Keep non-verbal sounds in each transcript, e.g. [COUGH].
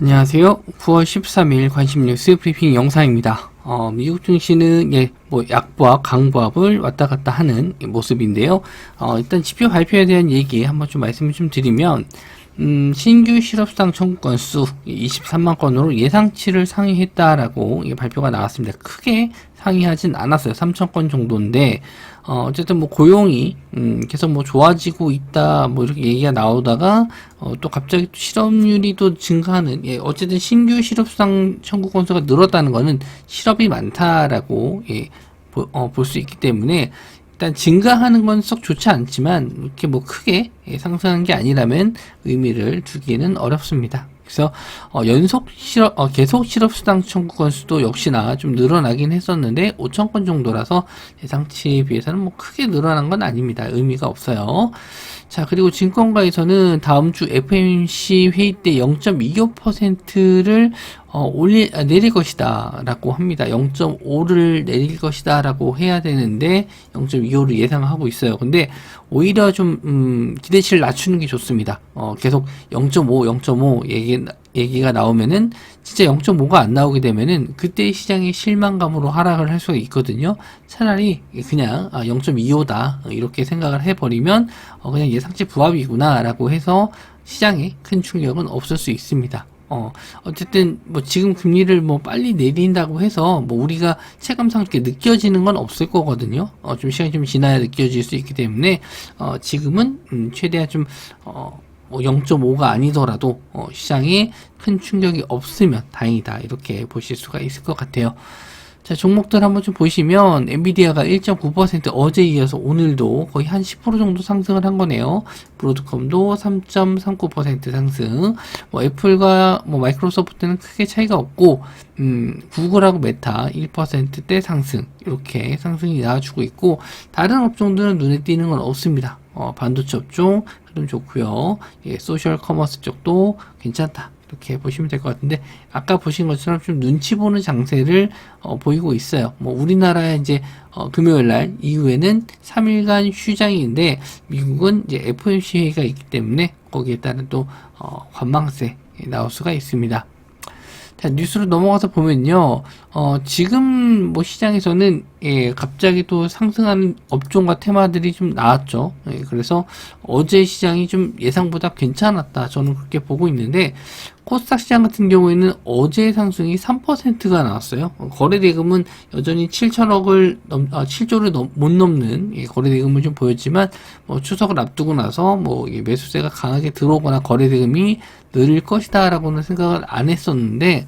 안녕하세요. 9월 13일 관심 뉴스 브리핑 영상입니다. 어, 미국 증시는 예, 뭐 약보합, 강보합을 왔다 갔다 하는 모습인데요. 어, 일단 지표 발표에 대한 얘기 한번 좀 말씀을 좀 드리면 음, 신규 실업수당 청구 건수 23만 건으로 예상치를 상회했다라고 이 발표가 나왔습니다. 크게 상회하진 않았어요. 3천 건 정도인데 어, 어쨌든 뭐 고용이 음, 계속 뭐 좋아지고 있다 뭐 이렇게 얘기가 나오다가 어, 또 갑자기 또 실업률이 또 증가하는 예, 어쨌든 신규 실업수당 청구 건수가 늘었다는 거는 실업이 많다라고 예, 어, 볼 수 있기 때문에 일단 증가하는 건 썩 좋지 않지만 이렇게 뭐 크게 예, 상승한 게 아니라면 의미를 두기는 어렵습니다. 그래서 어, 연속 실업 어, 계속 실업 수당 청구 건수도 역시나 좀 늘어나긴 했었는데 5천 건 정도라서 예상치에 비해서는 뭐 크게 늘어난 건 아닙니다. 의미가 없어요. 자 그리고 증권가에서는 다음 주 FMC 회의 때 0.25%를 어, 올리, 아, 내릴 것이다 라고 합니다. 0.5를 내릴 것이다 라고 해야 되는데 0.25를 예상하고 있어요. 근데 오히려 좀 음, 기대치를 낮추는 게 좋습니다. 어, 계속 0.5, 0.5 얘기, 얘기가 나오면은 진짜 0.5가 안 나오게 되면은 그때 시장이 실망감으로 하락을 할 수가 있거든요. 차라리 그냥 아, 0.25다 이렇게 생각을 해버리면 어, 그냥 예상치 부합이구나라고 해서 시장에 큰 충격은 없을 수 있습니다. 어, 어쨌든, 뭐, 지금 금리를 뭐, 빨리 내린다고 해서, 뭐, 우리가 체감상 이렇게 느껴지는 건 없을 거거든요. 어, 좀 시간이 좀 지나야 느껴질 수 있기 때문에, 어, 지금은, 음, 최대한 좀, 어, 뭐 0.5가 아니더라도 어, 시장에 큰 충격이 없으면 다행이다 이렇게 보실 수가 있을 것 같아요. 자, 종목들 한번 좀 보시면 엔비디아가 1.9% 어제 이어서 오늘도 거의 한 10% 정도 상승을 한 거네요. 브로드컴도 3.39% 상승. 뭐 애플과 뭐 마이크로소프트는 크게 차이가 없고 음, 구글하고 메타 1%대 상승. 이렇게 상승이 나와주고 있고 다른 업종들은 눈에 띄는 건 없습니다. 어, 반도체 업종 흐름 좋고요. 예, 소셜 커머스 쪽도 괜찮다. 이렇게 보시면 될 것 같은데 아까 보신 것처럼 좀 눈치 보는 장세를 어, 보이고 있어요. 뭐 우리나라 이제 어, 금요일 날 이후에는 3일간 휴장인데 미국은 이제 FOMC 회의가 있기 때문에 거기에 따른 또 어, 관망세 나올 수가 있습니다. 자, 뉴스로 넘어가서 보면요, 어, 지금 뭐 시장에서는, 예, 갑자기 또 상승하는 업종과 테마들이 좀 나왔죠. 예, 그래서 어제 시장이 좀 예상보다 괜찮았다. 저는 그렇게 보고 있는데, 코스닥 시장 같은 경우에는 어제 상승이 3%가 나왔어요. 거래 대금은 여전히 7천억을 넘, 아, 7조를 넘, 못 넘는 예, 거래 대금을 좀 보였지만 뭐 추석을 앞두고 나서 뭐 매수세가 강하게 들어오거나 거래 대금이 늘릴 것이다라고는 생각을 안 했었는데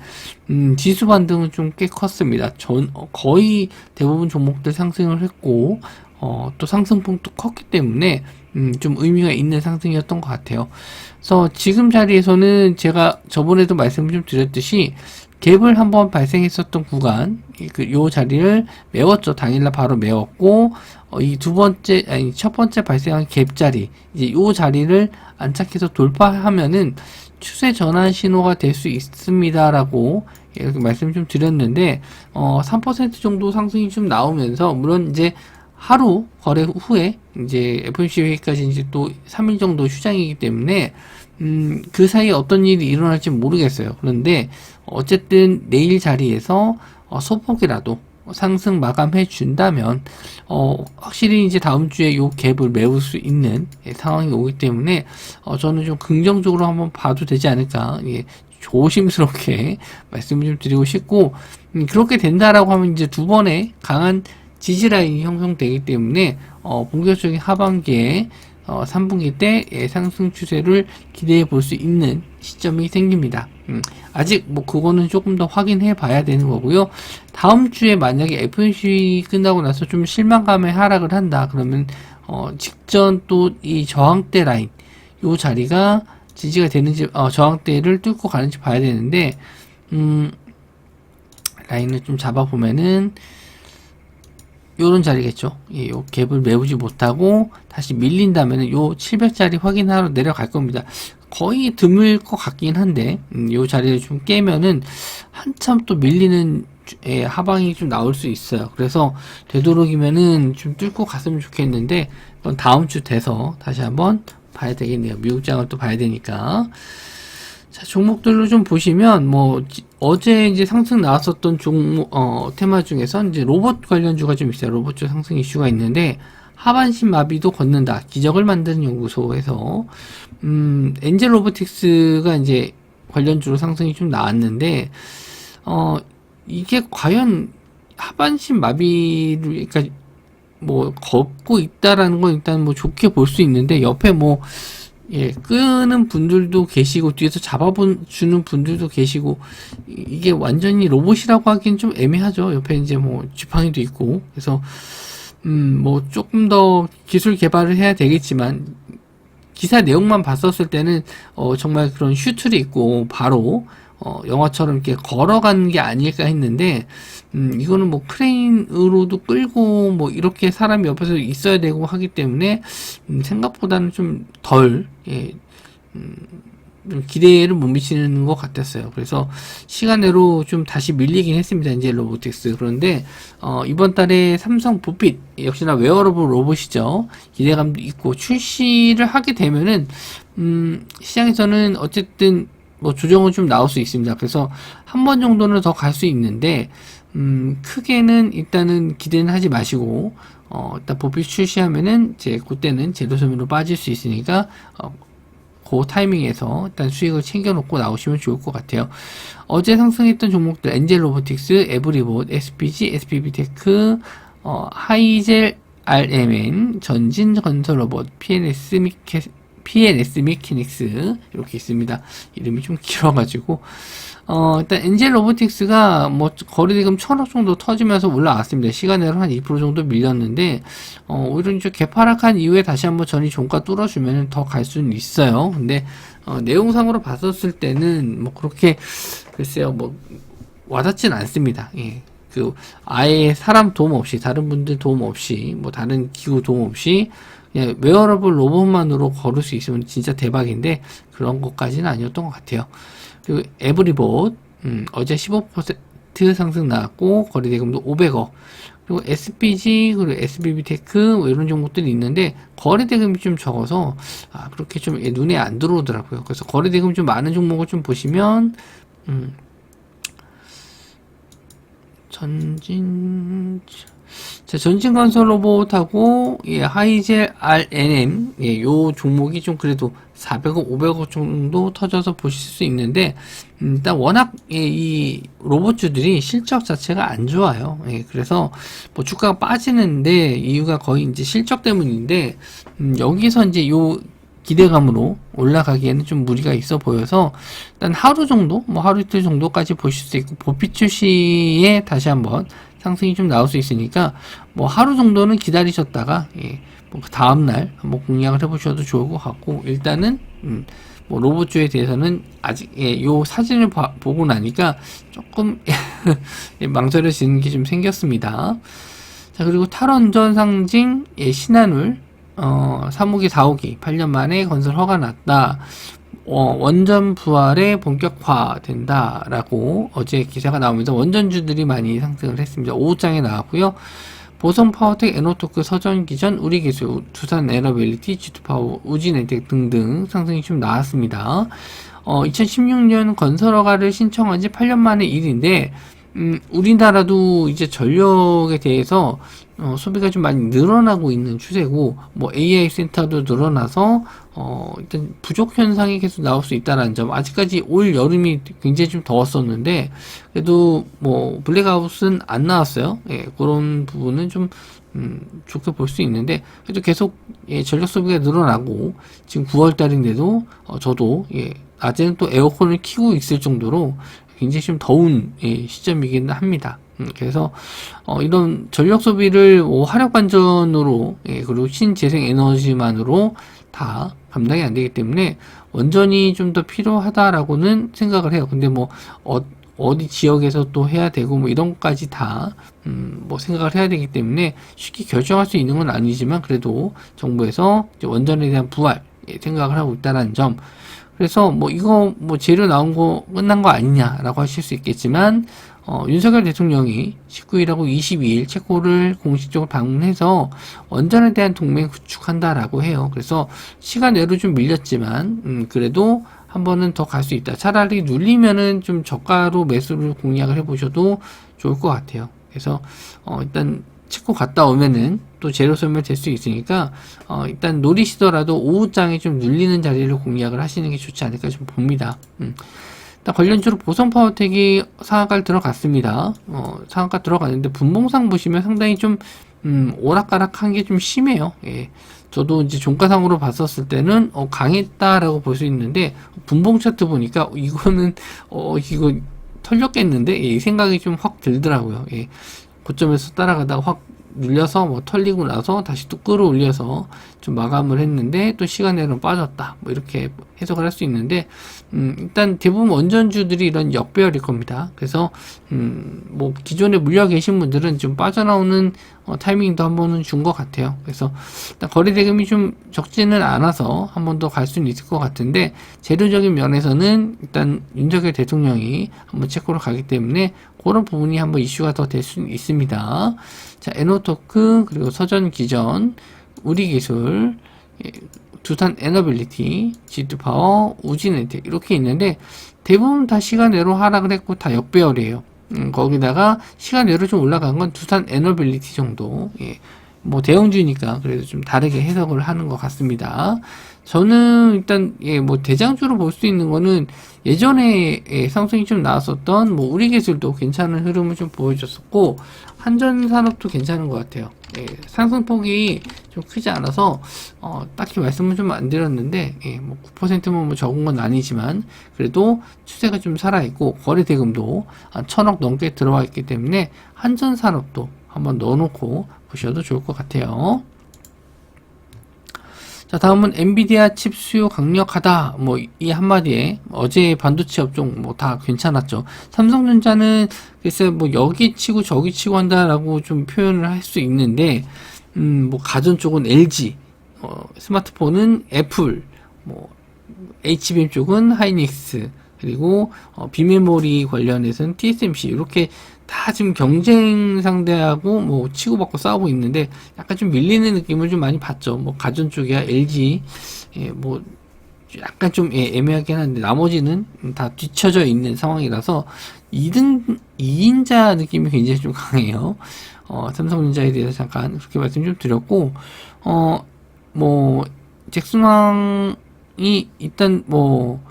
음, 지수 반등은 좀 꽤 컸습니다. 전 어, 거의 대부분 종목들 상승을 했고 어, 또 상승폭도 컸기 때문에 음, 좀 의미가 있는 상승이었던 것 같아요. 그래서 지금 자리에서는 제가 저번에도 말씀을 좀 드렸듯이 갭을 한번 발생했었던 구간, 그, 요 자리를 메웠죠. 당일날 바로 메웠고, 어, 이 두 번째, 아니, 첫 번째 발생한 갭 자리, 이제 요 자리를 안착해서 돌파하면은 추세 전환 신호가 될 수 있습니다라고 이렇게 말씀 좀 드렸는데, 어, 3% 정도 상승이 좀 나오면서, 물론 이제 하루 거래 후에 이제 FOMC 회의까지 이제 또 3일 정도 휴장이기 때문에 음, 그 사이에 어떤 일이 일어날지 모르겠어요. 그런데 어쨌든 내일 자리에서 어, 소폭이라도 상승 마감해 준다면 어, 확실히 이제 다음 주에 요 갭을 메울 수 있는 예, 상황이 오기 때문에 어, 저는 좀 긍정적으로 한번 봐도 되지 않을까 예, 조심스럽게 [LAUGHS] 말씀을 좀 드리고 싶고 음, 그렇게 된다라고 하면 이제 두 번의 강한 지지 라인이 형성되기 때문에 어, 본격적인 하반기에 어, 3분기 때 예, 상승 추세를 기대해 볼 수 있는 시점이 생깁니다. 음, 아직 뭐 그거는 조금 더 확인해 봐야 되는 거고요. 다음 주에 만약에 FOMC 끝나고 나서 좀 실망감에 하락을 한다 그러면 어, 직전 또 이 저항대 라인 요 자리가 지지가 되는지 어, 저항대를 뚫고 가는지 봐야 되는데 음, 라인을 좀 잡아 보면은 요런 자리겠죠. 예, 요 갭을 메우지 못하고 다시 밀린다면 요 700짜리 확인하러 내려갈 겁니다. 거의 드물 것 같긴 한데 음, 요 자리를 좀 깨면은 한참 또 밀리는 예, 하방이 좀 나올 수 있어요. 그래서 되도록이면은 좀 뚫고 갔으면 좋겠는데 다음 주 돼서 다시 한번 봐야 되겠네요. 미국장을 또 봐야 되니까. 자, 종목들로 좀 보시면, 뭐, 지- 어제 이제 상승 나왔었던 종목, 어, 테마 중에서 이제 로봇 관련주가 좀 있어요. 로봇주 상승 이슈가 있는데, 하반신 마비도 걷는다. 기적을 만드는 연구소에서, 음, 엔젤 로보틱스가 이제 관련주로 상승이 좀 나왔는데, 어, 이게 과연 하반신 마비를, 그러니까 뭐, 걷고 있다라는 건 일단 뭐 좋게 볼 수 있는데, 옆에 뭐, 예, 끄는 분들도 계시고, 뒤에서 잡아주는 분들도 계시고, 이- 이게 완전히 로봇이라고 하기엔 좀 애매하죠. 옆에 이제 뭐, 지팡이도 있고. 그래서, 음, 뭐, 조금 더 기술 개발을 해야 되겠지만, 기사 내용만 봤었을 때는, 어, 정말 그런 슈트를 입고, 바로, 어, 영화처럼 이렇게 걸어가는 게 아닐까 했는데, 음, 이거는 뭐 크레인으로도 끌고, 뭐 이렇게 사람이 옆에서 있어야 되고 하기 때문에, 음, 생각보다는 좀 덜, 예, 음, 좀 기대를 못 미치는 것 같았어요. 그래서 시간으로 좀 다시 밀리긴 했습니다. 이제 로보틱스. 그런데, 어, 이번 달에 삼성 보핏, 역시나 웨어러블 로봇이죠. 기대감도 있고, 출시를 하게 되면은, 음, 시장에서는 어쨌든, 뭐 조정은 좀 나올 수 있습니다. 그래서 한 번 정도는 더 갈 수 있는데, 음, 크게는 일단은 기대는 하지 마시고, 어, 일단 보필 출시하면은, 이제, 그때는 제로섬으로 빠질 수 있으니까, 어, 그 타이밍에서 일단 수익을 챙겨놓고 나오시면 좋을 것 같아요. 어제 상승했던 종목들, 엔젤 로보틱스, 에브리봇, SPG, SPB테크, 어, 하이젤 RMN, 전진 건설 로봇, PNS 미케, PNS 미케닉스, 이렇게 있습니다. 이름이 좀 길어가지고, 어, 일단 엔젤 로보틱스가 뭐 거래대금 천억 정도 터지면서 올라왔습니다. 시간으로 한 2% 정도 밀렸는데, 어, 오히려 이제 개파락한 이후에 다시 한번 전이 종가 뚫어주면 더 갈 수는 있어요. 근데, 어, 내용상으로 봤었을 때는 뭐 그렇게, 글쎄요, 뭐, 와닿진 않습니다. 예. 그, 아예 사람 도움 없이, 다른 분들 도움 없이, 뭐 다른 기구 도움 없이, 그냥 웨어러블 로봇만으로 걸을 수 있으면 진짜 대박인데, 그런 것까지는 아니었던 것 같아요. 그리고 에브리봇, 음, 어제 15% 상승 나왔고, 거래 대금도 500억. 그리고 SPG, 그리고 SBB테크, 뭐 이런 종목들이 있는데, 거래 대금이 좀 적어서, 아, 그렇게 좀 예, 눈에 안 들어오더라고요. 그래서 거래 대금 좀 많은 종목을 좀 보시면, 음, 전진, 자, 전진 건설 로봇하고, 예, 하이젤 RNM, 예, 요 종목이 좀 그래도 400억, 500억 정도 터져서 보실 수 있는데, 음, 일단 워낙, 예, 이 로봇주들이 실적 자체가 안 좋아요. 예, 그래서 뭐 주가가 빠지는데, 이유가 거의 이제 실적 때문인데, 음, 여기서 이제 요 기대감으로 올라가기에는 좀 무리가 있어 보여서 일단 하루 정도, 뭐 하루 이틀 정도까지 보실 수 있고 보피 출시에 다시 한번 상승이 좀 나올 수 있으니까 뭐 하루 정도는 기다리셨다가 예, 뭐 그 다음 날 한번 공략을 해보셔도 좋을 것 같고 일단은 음, 뭐 로봇주에 대해서는 아직 예, 요 사진을 봐- 보고 나니까 조금 [LAUGHS] 예, 망설여지는 게 좀 생겼습니다. 자 그리고 탈원전 상징 예, 신한울 어, 3호기, 4호기 8년 만에 건설 허가 났다. 어, 원전 부활에 본격화된다라고 어제 기사가 나오면서 원전주들이 많이 상승을 했습니다. 오후장에 나왔고요. 보성 파워텍, 에노토크, 서전기전, 우리기술, 두산 에너빌리티, 지투파워, 우진엔텍 등등 상승이 좀 나왔습니다. 어, 2016년 건설허가를 신청한 지 8년 만의 일인데, 음, 우리나라도 이제 전력에 대해서 어, 소비가 좀 많이 늘어나고 있는 추세고, 뭐 AI 센터도 늘어나서 어, 일단 부족 현상이 계속 나올 수 있다는 점. 아직까지 올 여름이 굉장히 좀 더웠었는데, 그래도 뭐 블랙아웃은 안 나왔어요. 예, 그런 부분은 좀 음, 좋게 볼 수 있는데, 그래도 계속 예, 전력 소비가 늘어나고 지금 9월 달인데도 어, 저도 예, 낮에는 또 에어컨을 켜고 있을 정도로 굉장히 좀 더운 예, 시점이긴 합니다. 음, 그래서 어, 이런 전력 소비를 뭐 화력 반전으로 예, 그리고 신재생 에너지만으로 다 감당이 안 되기 때문에 원전이 좀 더 필요하다라고는 생각을 해요. 근데 뭐 어, 어디 지역에서 또 해야 되고 뭐 이런 것까지 다 음, 뭐 생각을 해야 되기 때문에 쉽게 결정할 수 있는 건 아니지만 그래도 정부에서 원전에 대한 부활 예, 생각을 하고 있다는 점. 그래서 뭐 이거 뭐 재료 나온 거 끝난 거 아니냐라고 하실 수 있겠지만 어, 윤석열 대통령이 19일하고 22일 체코를 공식적으로 방문해서 원전에 대한 동맹 구축한다라고 해요. 그래서 시간 외로 좀 밀렸지만 음, 그래도 한 번은 더 갈 수 있다. 차라리 눌리면은 좀 저가로 매수를 공략을 해보셔도 좋을 것 같아요. 그래서 어, 일단 찍고 갔다 오면은 또 재료 소멸 될 수 있으니까 어, 일단 노리시더라도 오후장에 좀 눌리는 자리를 공략을 하시는 게 좋지 않을까 좀 봅니다. 음. 일단 관련주로 보성 파워텍이 상한가를 들어갔습니다. 어, 상한가 들어갔는데 분봉상 보시면 상당히 좀 음, 오락가락한 게 좀 심해요. 예. 저도 이제 종가상으로 봤었을 때는 어, 강했다라고 볼 수 있는데 분봉 차트 보니까 어, 이거는 어 이거 털렸겠는데 예, 이 생각이 좀 확 들더라고요. 예. 고점에서 따라가다가 확 눌려서 뭐 털리고 나서 다시 또 끌어올려서 좀 마감을 했는데 또 시간에는 빠졌다. 뭐 이렇게 해석을 할 수 있는데 음 일단 대부분 원전주들이 이런 역배열일 겁니다. 그래서 음 뭐 기존에 물려 계신 분들은 좀 빠져나오는 어, 타이밍도 한 번은 준 것 같아요 그래서 거래 대금이 좀 적지는 않아서 한 번 더 갈 수는 있을 것 같은데 재료적인 면에서는 일단 윤석열 대통령이 한번 체크로 가기 때문에 그런 부분이 한번 이슈가 더 될 수 있습니다. 자, 에노토크, 그리고 서전 기전, 우리 기술, 예, 두산 에너빌리티, G2 파워, 우진엔텍 이렇게 있는데 대부분 다 시간외로 하락을 했고 다 역배열이에요. 음, 거기다가 시간외로 좀 올라간 건 두산 에너빌리티 정도. 예. 뭐 대형주니까 그래도 좀 다르게 해석을 하는 것 같습니다. 저는 일단 예 뭐 대장주로 볼 수 있는 거는 예전에 예, 상승이 좀 나왔었던 뭐 우리 기술도 괜찮은 흐름을 좀 보여줬었고 한전 산업도 괜찮은 것 같아요. 예, 상승폭이 좀 크지 않아서 어, 딱히 말씀을 좀 안 드렸는데 예, 뭐 9%면 뭐 적은 건 아니지만 그래도 추세가 좀 살아 있고 거래 대금도 한 천억 넘게 들어와 있기 때문에 한전 산업도 한번 넣어놓고 보셔도 좋을 것 같아요. 자, 다음은 엔비디아 칩 수요 강력하다. 뭐, 이 한마디에 어제 반도체 업종 뭐 다 괜찮았죠. 삼성전자는 글쎄 뭐 여기 치고 저기 치고 한다라고 좀 표현을 할 수 있는데, 음, 뭐 가전 쪽은 LG, 어, 스마트폰은 애플, 뭐, HBM 쪽은 하이닉스, 그리고 어, 비메모리 관련해서는 TSMC 이렇게 다 지금 경쟁 상대하고 뭐 치고받고 싸우고 있는데 약간 좀 밀리는 느낌을 좀 많이 봤죠. 뭐 가전 쪽이야 LG 예, 뭐 약간 좀 예, 애매하긴 한데 나머지는 다 뒤쳐져 있는 상황이라서 2등 2인자 느낌이 굉장히 좀 강해요. 어, 삼성전자에 대해서 잠깐 그렇게 말씀 좀 드렸고 어 뭐 잭슨왕이 일단 뭐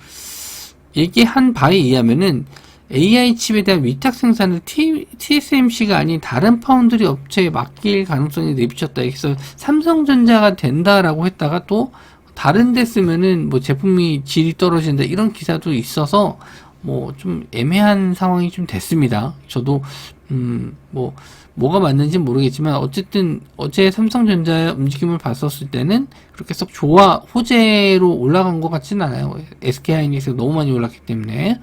얘기한 바에 의하면은 AI 칩에 대한 위탁 생산을 T, TSMC가 아닌 다른 파운드리 업체에 맡길 가능성이 내비쳤다. 그래서 삼성전자가 된다라고 했다가 또 다른 데 쓰면은 뭐 제품이 질이 떨어진다 이런 기사도 있어서 뭐 좀 애매한 상황이 좀 됐습니다. 저도 음 뭐 뭐가 맞는지 모르겠지만 어쨌든 어제 삼성전자의 움직임을 봤었을 때는 그렇게 썩 좋아 호재로 올라간 것 같지는 않아요. SK 하이닉스가 너무 많이 올랐기 때문에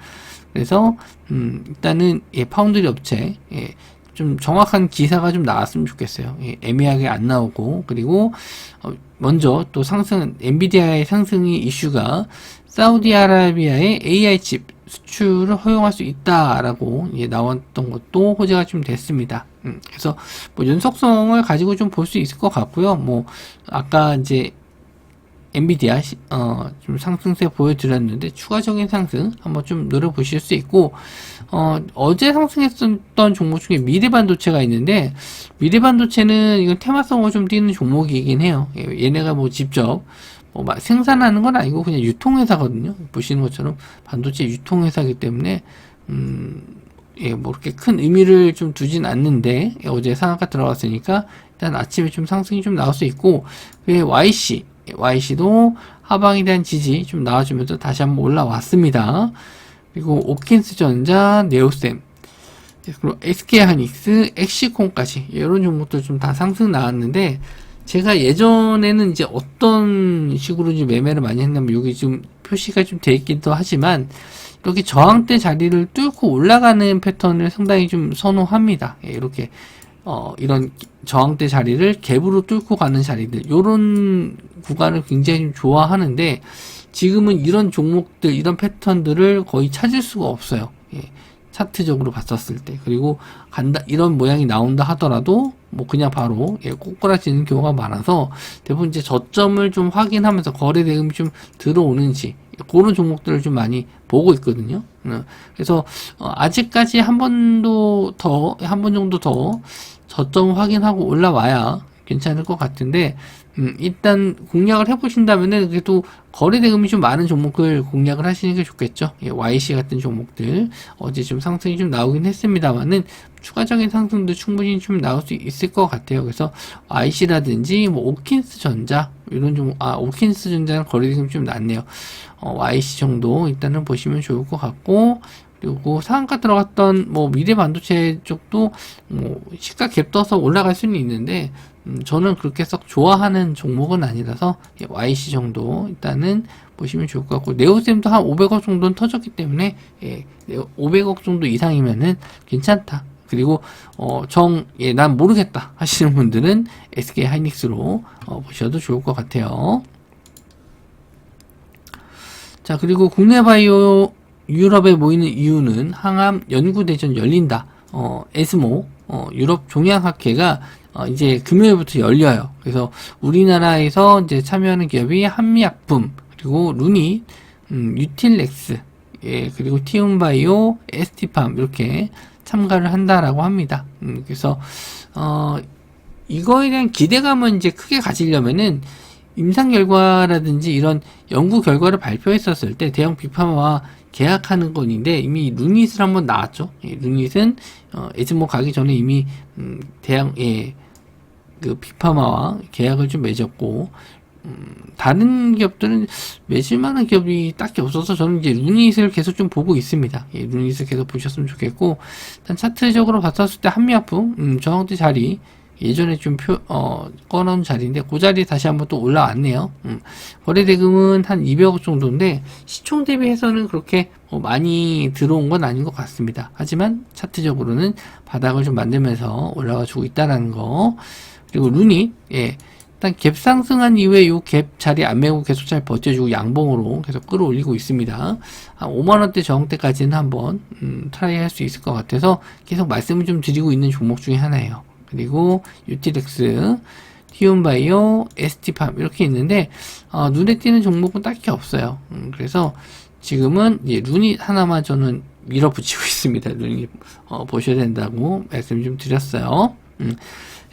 그래서 음, 일단은 예, 파운드리 업체 예, 좀 정확한 기사가 좀 나왔으면 좋겠어요. 예, 애매하게 안 나오고 그리고 어, 먼저 또 상승 엔비디아의 상승이 이슈가 사우디아라비아의 AI 칩 수출을 허용할 수 있다라고 예, 나왔던 것도 호재가 좀 됐습니다. 음, 그래서 뭐 연속성을 가지고 좀 볼 수 있을 것 같고요. 뭐 아까 이제 엔비디아 어, 좀 상승세 보여드렸는데 추가적인 상승 한번 좀 노려보실 수 있고 어, 어제 상승했었던 종목 중에 미래반도체가 있는데 미래반도체는 이건 테마성을 좀 띄는 종목이긴 해요. 예, 얘네가 뭐 직접 뭐 생산하는 건 아니고 그냥 유통회사거든요. 보시는 것처럼 반도체 유통회사이기 때문에 음, 예, 뭐 이렇게 큰 의미를 좀 두진 않는데 예, 어제 상한가 들어갔으니까 일단 아침에 좀 상승이 좀 나올 수 있고 그 YC YC도 하방에 대한 지지 좀 나와주면서 다시 한번 올라왔습니다. 그리고 오킨스전자, 네오셈, 그리고 SK하이닉스, 엑시콘까지 이런 종목들 좀 다 상승 나왔는데 제가 예전에는 이제 어떤 식으로 이제 매매를 많이 했냐면 여기 좀 표시가 좀 돼 있기도 하지만 이렇게 저항대 자리를 뚫고 올라가는 패턴을 상당히 좀 선호합니다. 예, 이렇게 어, 이런 저항대 자리를 갭으로 뚫고 가는 자리들, 요런 구간을 굉장히 좀 좋아하는데, 지금은 이런 종목들, 이런 패턴들을 거의 찾을 수가 없어요. 예. 차트적으로 봤었을 때 그리고 간다 이런 모양이 나온다 하더라도 뭐 그냥 바로 예, 꼬꾸라지는 경우가 많아서 대부분 이제 저점을 좀 확인하면서 거래 대금이 좀 들어오는지 그런 종목들을 좀 많이 보고 있거든요. 어, 그래서 어, 아직까지 한 번도 더 한 번 정도 더 저점 확인하고 올라와야 괜찮을 것 같은데 음, 일단 공략을 해보신다면은 그래도 거래 대금이 좀 많은 종목을 공략을 하시는 게 좋겠죠. 예, YC 같은 종목들 어제 좀 상승이 좀 나오긴 했습니다만은 추가적인 상승도 충분히 좀 나올 수 있을 것 같아요. 그래서 YC라든지 뭐 오킨스 전자 이런 종목 아 오킨스 전자는 거래 대금이 좀 낮네요. 어, YC 정도 일단은 보시면 좋을 것 같고 그리고 상한가 들어갔던 뭐 미래 반도체 쪽도 뭐 시가 갭 떠서 올라갈 수는 있는데 음, 저는 그렇게 썩 좋아하는 종목은 아니라서 예, YC 정도 일단은 보시면 좋을 것 같고 네오셈도 한 500억 정도는 터졌기 때문에 예, 500억 정도 이상이면은 괜찮다. 그리고 어 정 예 난 모르겠다 하시는 분들은 SK 하이닉스로 어, 보셔도 좋을 것 같아요. 자 그리고 국내 바이오 유럽에 모이는 이유는 항암 연구대전 열린다. 어, 에스모, 어, 유럽 종양학회가 어, 이제 금요일부터 열려요. 그래서 우리나라에서 이제 참여하는 기업이 한미약품, 그리고 루니, 음, 유틸렉스, 예, 그리고 티움바이오, 에스티팜, 이렇게 참가를 한다라고 합니다. 음, 그래서, 어, 이거에 대한 기대감은 이제 크게 가지려면은 임상 결과라든지 이런 연구 결과를 발표했었을 때 대형 빅파마와 계약하는 건인데 이미 루닛을 한번 나왔죠. 예, 루닛은 어, 에즈모 가기 전에 이미 음, 대형 예, 그 빅파마와 계약을 좀 맺었고 음, 다른 기업들은 맺을 만한 기업이 딱히 없어서 저는 이제 루닛을 계속 좀 보고 있습니다. 예, 루닛을 계속 보셨으면 좋겠고 일단 차트적으로 봤었을 때 한미약품 음, 저항대 자리 예전에 좀 표, 어, 꺼놓은 자리인데, 그 자리에 다시 한번 또 올라왔네요. 음. 거래 대금은 한 200억 정도인데, 시총 대비해서는 그렇게 뭐 많이 들어온 건 아닌 것 같습니다. 하지만 차트적으로는 바닥을 좀 만들면서 올라가 주고 있다는 거. 그리고 루닛, 예. 일단 갭 상승한 이후에 요 갭 자리 안 메고 계속 잘 버텨주고 양봉으로 계속 끌어올리고 있습니다. 한 5만원대 저항대까지는 한번, 음, 트라이 할 수 있을 것 같아서 계속 말씀을 좀 드리고 있는 종목 중에 하나예요. 그리고 유틸렉스, 티온바이오, ST팜 이렇게 있는데 어, 눈에 띄는 종목은 딱히 없어요. 음, 그래서 지금은 이제 루닛 하나만 저는 밀어붙이고 [LAUGHS] 있습니다. 루닛 어, 보셔야 된다고 말씀 좀 드렸어요. 음,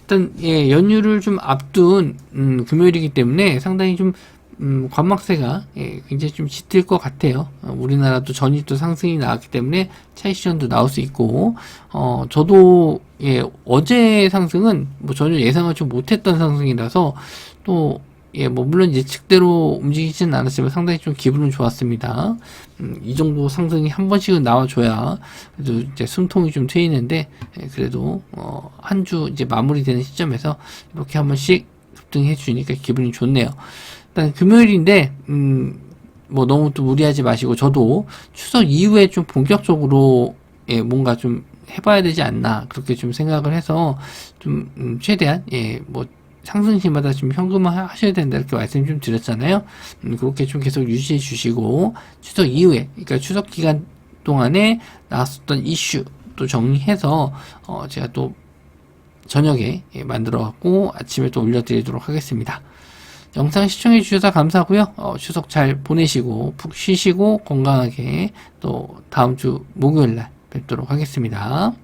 일단 예, 연휴를 좀 앞둔 음, 금요일이기 때문에 상당히 좀 음, 관막세가 예, 굉장히 좀 짙을 것 같아요. 어, 우리나라도 전일도 상승이 나왔기 때문에 실현도 나올 수 있고, 어, 저도 예, 어제 상승은 뭐 전혀 예상하지 못했던 상승이라서 또 예, 뭐 물론 예측대로 움직이지는 않았지만 상당히 좀 기분은 좋았습니다. 음, 이 정도 상승이 한 번씩은 나와줘야 그래도 이제 숨통이 좀 트이는데 예, 그래도 어, 한 주 이제 마무리되는 시점에서 이렇게 한 번씩 급등해 주니까 기분이 좋네요. 일단 금요일인데 음, 뭐 너무 또 무리하지 마시고 저도 추석 이후에 좀 본격적으로 예, 뭔가 좀 해봐야 되지 않나 그렇게 좀 생각을 해서 좀 음, 최대한 예, 뭐 상승시마다 좀 현금화 하셔야 된다 이렇게 말씀 좀 드렸잖아요. 음, 그렇게 좀 계속 유지해 주시고 추석 이후에 그러니까 추석 기간 동안에 나왔었던 이슈 또 정리해서 어, 제가 또 저녁에 예, 만들어 갖고 아침에 또 올려드리도록 하겠습니다. 영상 시청해 주셔서 감사하고요. 어, 추석 잘 보내시고 푹 쉬시고 건강하게 또 다음 주 목요일 날 뵙도록 하겠습니다.